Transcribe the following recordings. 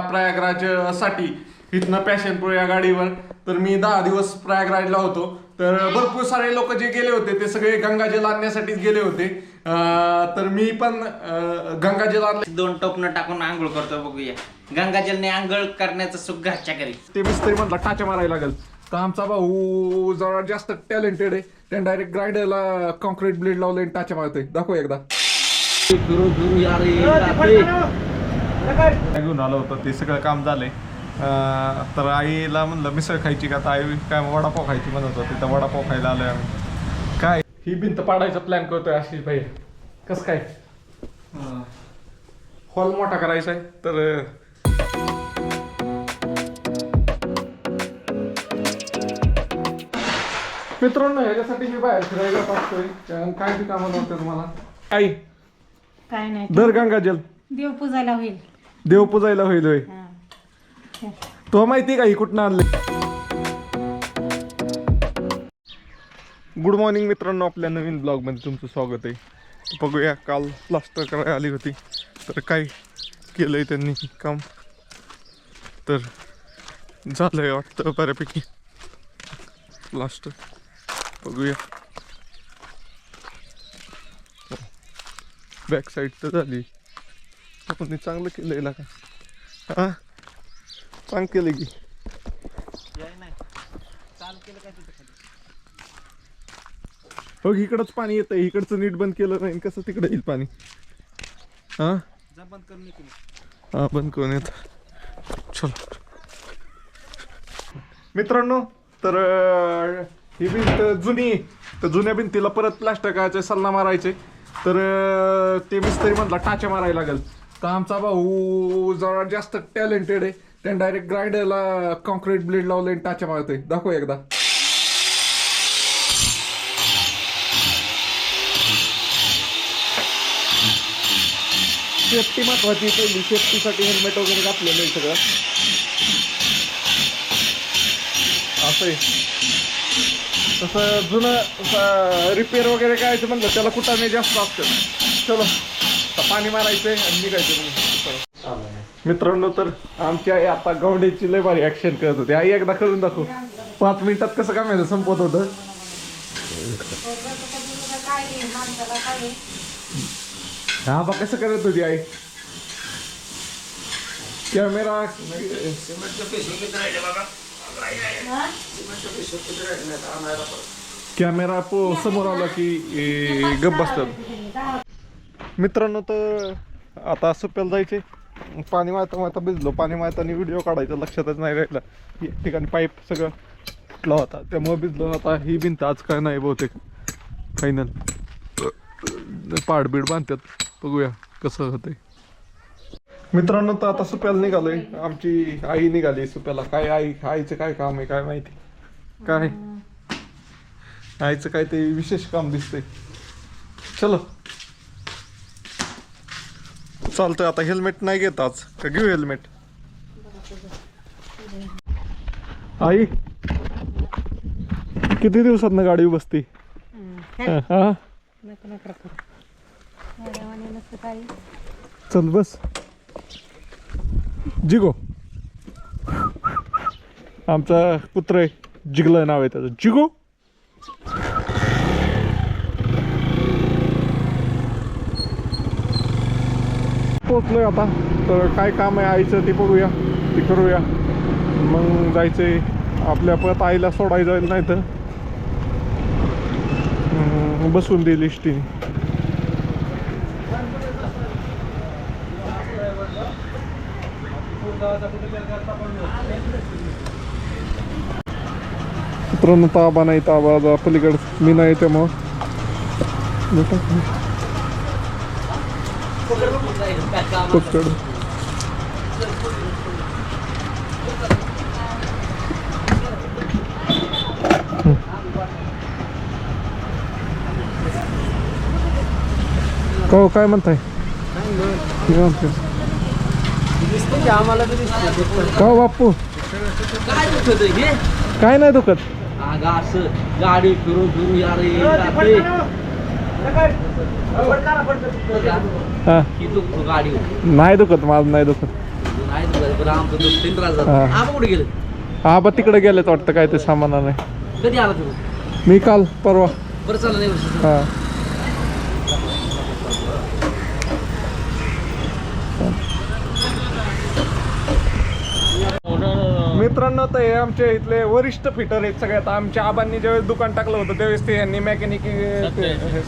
प्रयागराजसाठी इथनं पॅशनपूर या गाडीवर. तर मी दहा दिवस प्रयागराजला होतो. तर भरपूर सारे लोक जे गेले होते ते सगळे गंगाजल आणण्यासाठीच गेले होते. अं, तर मी पण गंगाजल आणलं. दोन टोपणं टाकून आंघोळ करतो बघूया. गंगाजलने आंघोळ करण्याचं सुख घरच्या घरी. ते मिस्त्री म्हणला टाच्या मारायला लागेल. तर आमचा भाऊ जरा जास्त टॅलेंटेड आहे. त्याने डायरेक्ट ग्राइंडरला कॉन्क्रीट ब्लेड लावले आणि टाच्या मारतोय. दाखव एकदा. घेऊन आलो होतो ते सगळं काम झालंय. अं, तर आईला म्हणलं मिसळ खायची का? तर आई काय वडापाव खायची म्हणत होती तर वडापाव खायला आलोय आम्ही. काय? ही भिंत पाडायचा प्लॅन करतोय आशिष भाई. कस काय? हॉल मोठा करायचा आहे तर मित्रांनो ह्याच्यासाठी मी बाहेर फिरायला टाकतोय कारण काय कामं नव्हते तुम्हाला? आई काय नाही. दर गंगाजल. देव पूजायला होईल. देव पूजायला होईल होय. तो माहिती का ही कुठनं आणले गुड मॉर्निंग मित्रांनो आपल्या नवीन ब्लॉगमध्ये तुमचं स्वागत आहे. बघूया काल प्लास्टर करायला आली होती तर काय केलंय त्यांनी काम? तर झालंय वाटतं बऱ्यापैकी. प्लास्टर बघूया. बॅक साईड तर झाली. आपण चांगलं केलं का हा? चांग केलं की. हो इकडंच पाणी येतंय. इकडचं नीट बंद केलं नाही. कसं तिकडे येईल पाणी? हा? हा बंद करून येत. चलो. मित्रांनो तर ही भिंत जुनी तर जुन्या भिंतीला परत प्लास्टर करायचे सल्ला मारायचे तर ते मिस्त्री म्हणला टाचे मारायला लागेल. तर आमचा भाऊ जरा जास्त टॅलेंटेड आहे. त्याने डायरेक्ट ग्राइंडरला कॉन्क्रीट ब्लेड लावले आणि टाच्या मारतोय. दाखव एकदा. सेफ्टी महत्वाची पहिली. सेफ्टीसाठी हेल्मेट वगैरे घातलेलं आहे सगळं. असं आहे. तसं जुनं रिपेअर वगैरे करायचं म्हणलं त्याला कुठं नाही जास्त असतं चलो. पाणी मारायचंय आणि निघायचं मग. मित्रांनो तर आमची आई आता गवंड्याची लय भारी ऍक्शन करत होती. आई एकदा करून दाखव. पाच मिनिटात कसं काय माहिती संपत होतं. हा बा कसं करत होती आई? कॅमेरा कॅमेरा पो समोर आला की गप बसतात. मित्रांनो तर आता सुप्याला जायचे. पाणी मारता मारता भिजलो. पाणी मारताना व्हिडिओ काढायचा. लक्षातच नाही राहिला. या ठिकाणी पाईप सगळं फुटला होता. त्यामुळे भिजलो. आता ही भिंत आज काय नाही बहुतेक. फायनल पाडबीड बांधतात. बघूया कसं होतंय. मित्रांनो तर आता सुप्याला निघालोय. आमची आई निघाली सुप्याला. काय आई? आईचं काय काम आहे? काय माहिती? काय? आईचं काय ते विशेष काम दिसतंय. चलो. चालतंय आता हेल्मेट नाही घेत आज. का घेऊ हेल्मेट आई किती दिवसात गाडी बसते? हा. चल बस. जिगो. आमचा पुत्र आहे. जिगलं नाव आहे त्याचं. जिगो. पोचलोय आता. तर काय काम आहे आईचं ते बघूया. ते करूया. मग जायचंय आपल्या परत आईला सोडायला जाईल नाही तर बसून देईल इष्टीने मित्रांनो ताबा नाही ताबा जा पलीकड मी नाही त्यामुळं बेटा, पकड का हो, काय म्हणताय? निवांत. आम्हाला का हो, काय नाही दुखत? गाडी फिरून फिरून यार हा. ही दुखतो गाडी नाही दुखत माझं नाही दुखत. नाही आमचं त्रास हा. झाला आबा कुठे गेले? हा बा तिकडे गेलेत वाटतं काय ते सामानाने कधी आला तुम्ही? मी काल परवा. बरं चाललं नाही वर्ष हा. मित्रांनो तर हे आमचे इथले वरिष्ठ फिटर आहेत सगळ्यात. आमच्या आबांनी ज्यावेळेस दुकान टाकलं होतं त्यावेळेस ते यांनी मेकॅनिक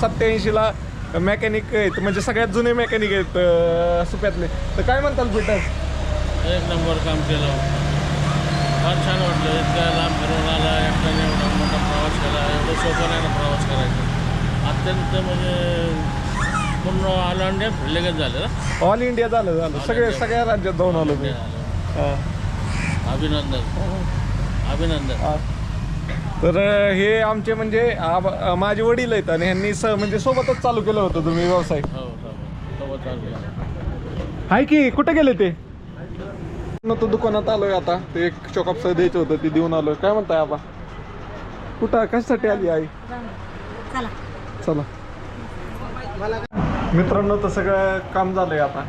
सत्याऐंशी. ला मेकॅनिक आहेत म्हणजे सगळ्यात जुने मेकॅनिक आहेत अं, सुप्यातले. तर काय म्हणताल फिटर एक नंबर काम केलं. फार छान वाटलं. इतक्या लांब फिरून आला एकट्याने एवढा मोठा प्रवास केला एवढं सोपं नाही ना प्रवास करायचा. अत्यंत म्हणजे पूर्ण ऑल इंडिया फिरलेगत झालं ना? ऑल इंडिया झालं झालं. सगळे सगळ्या राज्यात जाऊन आलो मी. हा. अभिनंदन. अभिनंदन. हा. तर हे आमचे म्हणजे आब- माझे वडील आहेत आणि ह्यांनी स म्हणजे सोबतच चालू केलं होतं तुम्ही व्यवसाय. हो हो चालू हाय की कुठे गेले ते? न तो दुकानात आलोय आता. ते एक चॉकअप द्यायचं होतं ते देऊन आलोय. काय म्हणताय आबा? कुठं कशासाठी आली आई? चला. चला. मित्रांनो तर सगळं काम झालंय आता.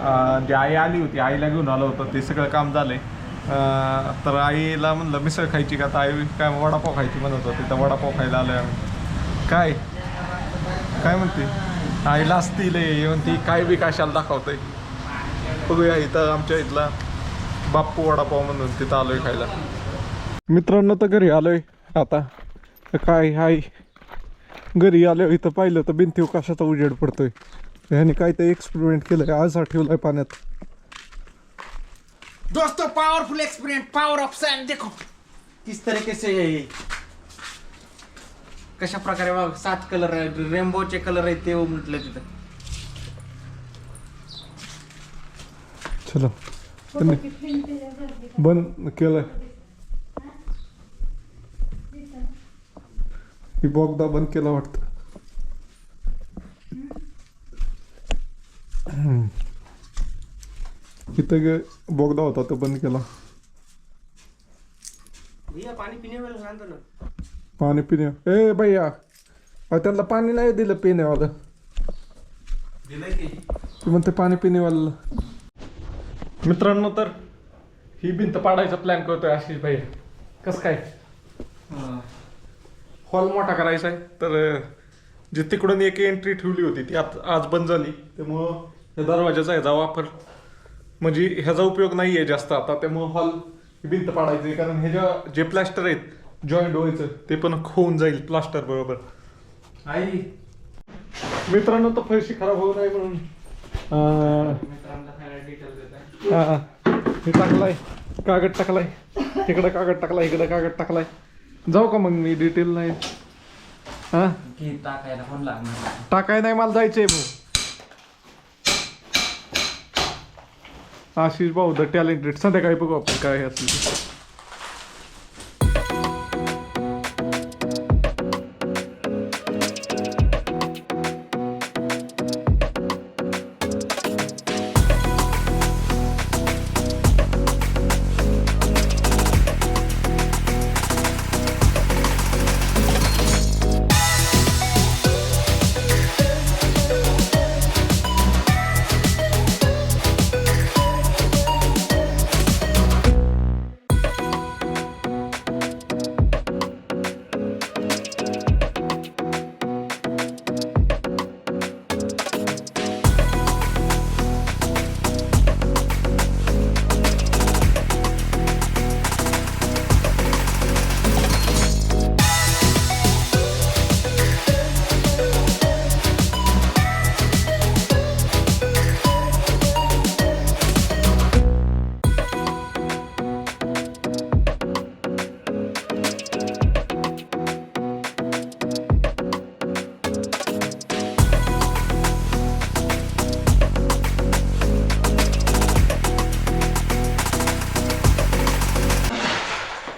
अं, जी आई आली होती आईला घेऊन आलं होतं ते सगळं काम झालंय. तर आईला म्हणलं मिसळ खायची का? तर आई काय वडापाव खायची म्हणत होती. तर वडापाव खायला आलोय आम्ही. काय? काय म्हणते? आईला असतील म्हणते काय बी कशाला दाखवतंय. बघूया इथं आमच्या इथला बाप्पू वडापाव म्हणून तिथं आलोय खायला. मित्रांनो तर घरी आलोय आता. तर काय हाय. घरी आलो इथं पाहिलं तर भिंतीव कशाचा उजेड पडतोय. ह्याने काय ते एक्सपेरिमेंट आहे आज ठेवलाय पाण्यात. दोस्तों powerful experiment power of sand देखो. किस तरीके से कशा प्रकारे बघ सात कलर रेनबोचे कलर आहेत ते म्हटलं तिथं. चलो. त्यांनी बंद केलंय. ही? बोगदा बंद केला वाटतं. इथं गे- बोगदा होता तो बंद केला. पाणी पिणे पाणी पिणे ए भैया अहो, त्यांना पाणी नाही दिलं पिण्यावालं. ते म्हणते पाणी पिणेवाला मित्रांनो तर ही भिंत पाडायचा प्लॅन करतोय आशिष भाई कस काय? हॉल मोठा करायचा आहे. तर अं, जी तिकडून एक एंट्री ठेवली होती ती आत आज बंद झाली. त्यामुळं त्या दरवाजाचा ह्याचा वापर म्हणजे ह्याचा उपयोग नाही आहे जास्त आता त्यामुळं हॉल ही भिंत पाडायची कारण ह्याच्या जे प्लास्टर आहेत जॉईंट व्हायचं ते पण होऊन जाईल प्लास्टर बरोबर. आई. मित्रांनो तर फरशी खराब होऊ नये म्हणून. हा, हे. टाकलाय. कागद टाकलाय. इकडं कागद टाकलाय इकडं कागद टाकलाय. जाऊ का मग मी डिटेल नाही. हा? टाकायला नाही मला जायचंय भाऊ आशिष भाऊ द टॅलेंटेड संध्याकाळी बघू आपण काय असेल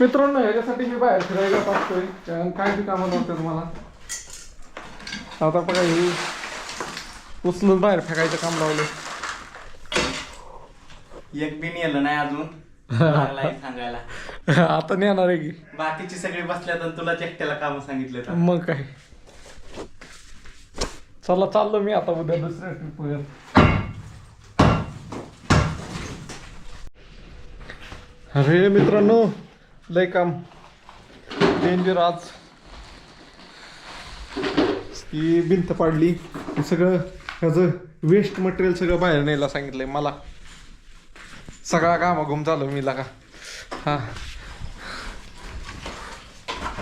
मित्रांनो ह्याच्यासाठी मी बाहेर फिरायला टाकतोय कारण काय बी कामं नव्हते मला. आता बघा हे उचलून बाहेर फेकायचं काम लावलं एक बी नेलं नाही अजून. सांगायला. आता नेणार आहे की. बाकीचे सगळे बसल्यात आणि तुला एकट्याला काम सांगितले मग काय? चला चाललो मी आता उद्या दुसऱ्या ट्रिपवर अरे मित्रांनो लय काम. डेंजर आज. ती भिंत पाडली. सगळं ह्याचं वेस्ट मटेरियल सगळं बाहेर न्यायला सांगितलंय मला. सगळा कामा घुम झालो मी लागा. हा.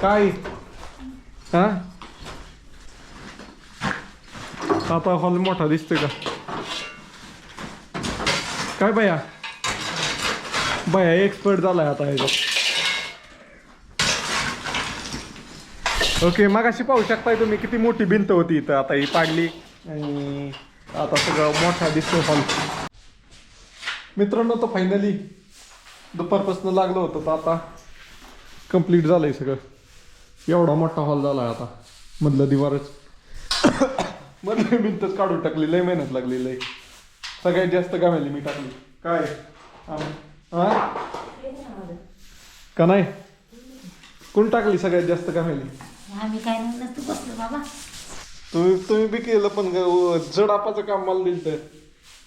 काय? हा? आता हॉल मोठा दिसतोय का? काय बाया बाया एक्सपर्ट झालाय आता ह्याच्यात. ओके मग अशी पाहू शकताय तुम्ही किती मोठी भिंत होती इथं. आता ही पाडली आणि आता सगळं मोठा दिसतो हॉल मित्रांनो तर फायनली दुपारपासून लागलं होतं तर आता कंप्लीट झालंय सगळं. एवढा मोठा हॉल झालाय आता मधलं दिवारच. मधलं भिंतच काढून टाकली लय मेहनत लागली लय. सगळ्यात जास्त कामाली मी टाकली. काय? हां? का नाही? कोण टाकली सगळ्यात जास्त कामाली आम्ही काय म्हणलं तू बसलो बाबा. तुम्ही तुम्ही बी केलं पण ग- जड आपाचं काम मला दिलं तर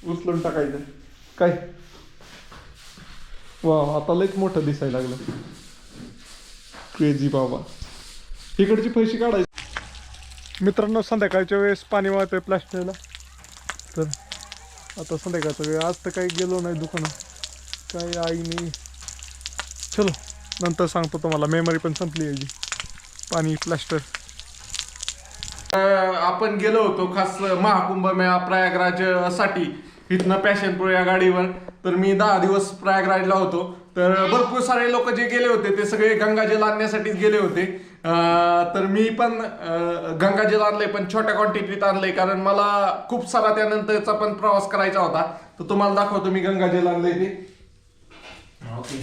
उचलून टाकायचं. काय? वा आता लईच मोठं दिसायला लागलं. क्रेझी बाबा. इकडची पैसे काढायचे. मित्रांनो संध्याकाळच्या वेळेस पाणी वाहतंय प्लास्टरला. तर आता संध्याकाळचा वेळ. आज तर काही गेलो नाही दुकानात. काही आई नाही. चलो नंतर सांगतो तुम्हाला. मेमरी पण संपली याची. पाणी प्लास्टर आपण गेलो होतो खास महाकुंभ मेळा प्रयागराजसाठी. इथनं पॅशनपूर या गाडीवर. तर मी दहा दिवस प्रयागराजला होतो. तर भरपूर सारे लोक जे गेले होते ते सगळे गंगाजल आणण्यासाठीच गेले होते. तर मी पण गंगाजल आणलंय पण छोट्या क्वांटिटीत आणलंय. कारण मला खूप सारा त्यानंतरचा पण प्रवास करायचा होता. तर तुम्हाला दाखवतो मी गंगाजल आणलंय ते. ओके.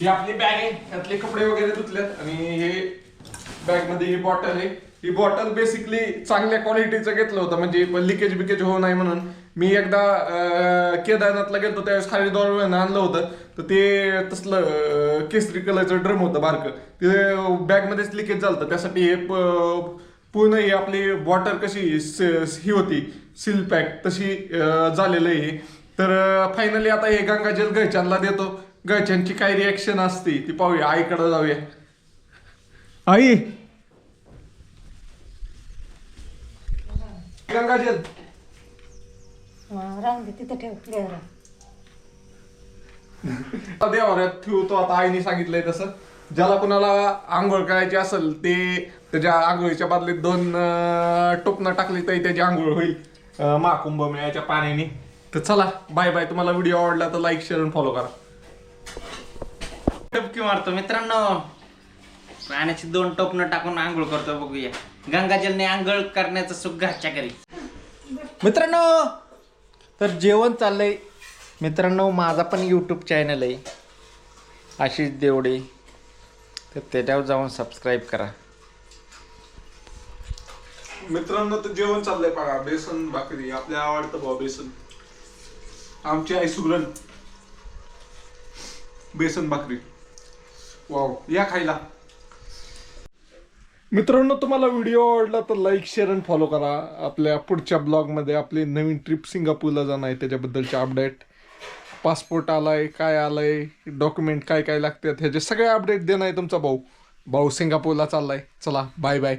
ही आपली बॅग आहे. त्यातले कपडे वगैरे धुतलेत. आणि हे बॅगमध्ये ही बॉटल आहे. ही बॉटल बेसिकली चांगल्या क्वालिटीचं घेतलं होतं. म्हणजे लिकेज बिकेज होऊ नाही म्हणून. मी एकदा केदारनाथला गेलो त्यावेळेस हरिद्वारवरून आणलं होतं. तर ते तसलं केसरी कलरचं ड्रम होतं बारकं. ते बॅग मध्येच लिकेज झालं त्यासाठी हे पूर्ण ही आपली बॉटल कशी ही होती सील पॅक तशी झालेलं आहे. तर फायनली आता हे गंगाजल घरच्यांना देतो. घरच्यांची काय रिॲक्शन असते ती पाहूया. आईकडे जाऊया. आई. गंगाजल. राहून दे तिथं ठेव देवरा देवाऱ्यात ठेवतो आता आईने सांगितलंय तसं. ज्याला कुणाला आंघोळ करायची असेल ते त्याच्या आंघोळीच्या बदलीत दोन टोपणं टाकली तरी त्याची आंघोळ होईल. महाकुंभ मेळ्याच्या पाण्याने. तर चला बाय बाय. तुम्हाला व्हिडिओ आवडला तर लाईक शेअर आणि फॉलो करा. टपकी मारतो मित्रांनो. पाण्याची दोन टोपणं टाकून आंघोळ करतो बघूया. गंगाजलने आंघोळ करण्याचं सुख घरच्या घरी. मित्रांनो तर जेवण चाललंय. मित्रांनो माझा पण यूट्यूब चॅनल आहे. आशिष देवडे. तर त्याच्यावर जाऊन सबस्क्राईब करा. मित्रांनो तर जेवण चाललंय बघा. बेसन भाकरी. आपल्या आवडतं भाऊ बेसन. आमची आई सुगरण. बेसन भाकरी. वाव. या खायला. मित्रांनो तुम्हाला व्हिडिओ आवडला तर लाईक शेअर आणि फॉलो करा. आपल्या पुढच्या ब्लॉगमध्ये आपली नवीन ट्रिप सिंगापूरला जाणं आहे. त्याच्याबद्दलचे अपडेट पासपोर्ट आलाय काय आलंय डॉक्युमेंट काय काय लागतात ह्याचे सगळे अपडेट देणं आहे तुमचा भाऊ. भाऊ सिंगापूरला चाललाय. चला बाय बाय